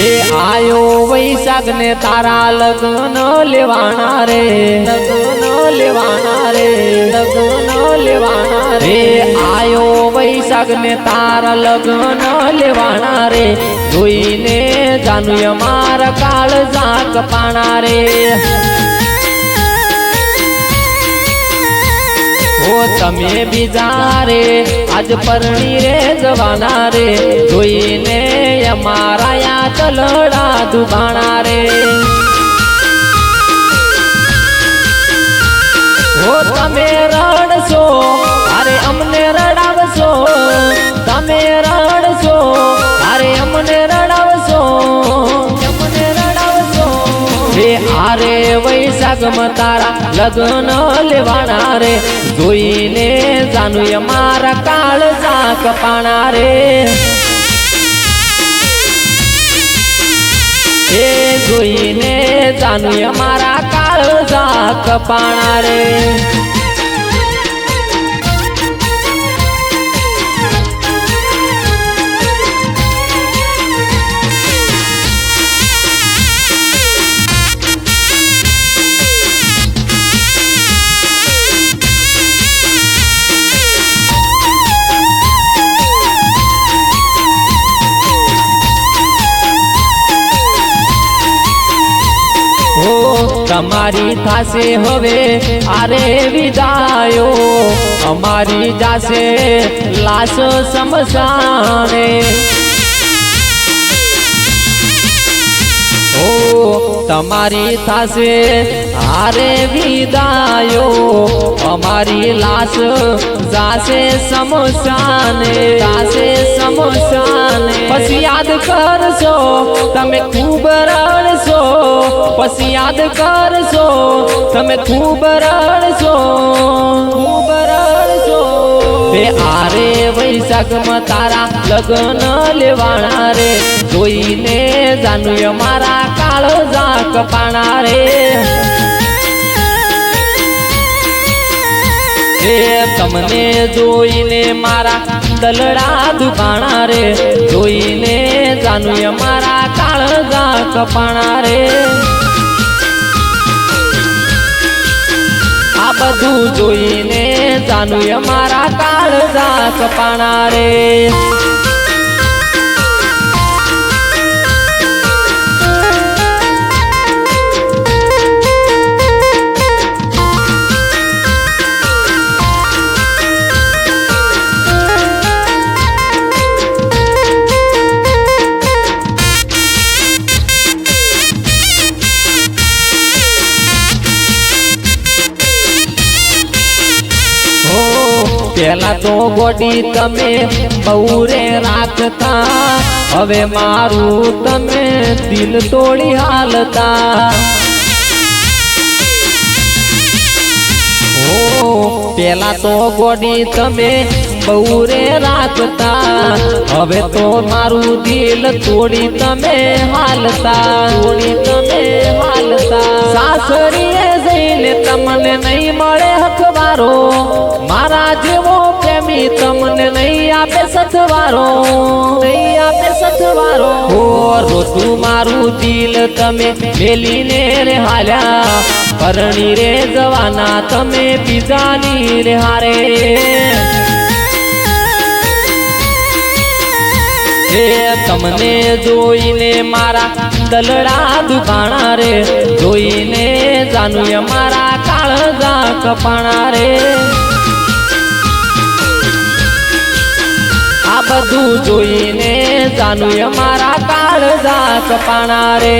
આયો વૈશાખ ને તારા લગ્ન લેવાના રે. લગ્ન લેવાના રે. લગ્ન લેવાના રે. આયો વૈશાખ ને તારા લગ્ન લેવાના રે. જોઈને જાનુય મારા કાળ ઝાક પાણા રે. ઓ તમે બીજા આજ પરણી રે જવાના રે. જોઈને અમારા યા તલડા દુબાણા રે. હો તમે રડશો, અરે અમને રડાવશો. તમે રડશો વૈશાખમાં તારા લગ્ન લેવાના રે. જોઈને જાનું અમારા કાળ ચાક પાણા રે. એ જોઈને જાનું અમારા કાળ ચાક પાણા રે. તમારી થાશે હવે આરે વિદાયો. અમારી જાશે લાશ સમસાને તમારી થાશે આરે વિદાયો, અમારી લાશ જાશે સમોસાને જાશે સમોસાને. પછી યાદ કરશો, તમે ખૂબ રડશો, પછી યાદ કરશો, તમે ખૂબ રડશો. તે આરે વૈશાખમાં તારા લગ્ન લેવાના રે. જોઈને જાનુય મારા કાળ ઝાક પાણા રે. તમને જોઈને મારા દલડા દુકાણા રે. જોઈને જાનુય મારા કાળ ઝાક પાણા રે. આ બધું જોઈને જાનું અમારા કાળ ઝાક કપાણા રે. પેલા તો ગોડી તમે બહુરે રાખતા, હવે મારું તમે દિલ તોડી હાલતા. પેલા તો ગોડી તમે બહુ રે રાખતા, હવે તો મારું દિલ તોડી તમે હાલતા તોડી તમે હાલતા. સાસરીએ જઈને તમને નહીં મળે હકવારો, મારા જેવો પ્રેમી તમને નહીં આપે સથવારો, નહીં આપે સથવારો. ઓ રોતું મારું દિલ તમે મેલીને રે હાલ્યા પરણી રે જવાના તમે બીજાની રે હારે. એ તમને જોઈને મારા દલડા દુકાણા રે. જોઈને જાનુએ મારા કાળજા કપાણા પાણા રે. આ બધું જોઈને જાનુએ મારા કાળજા કપાણા પાણા રે.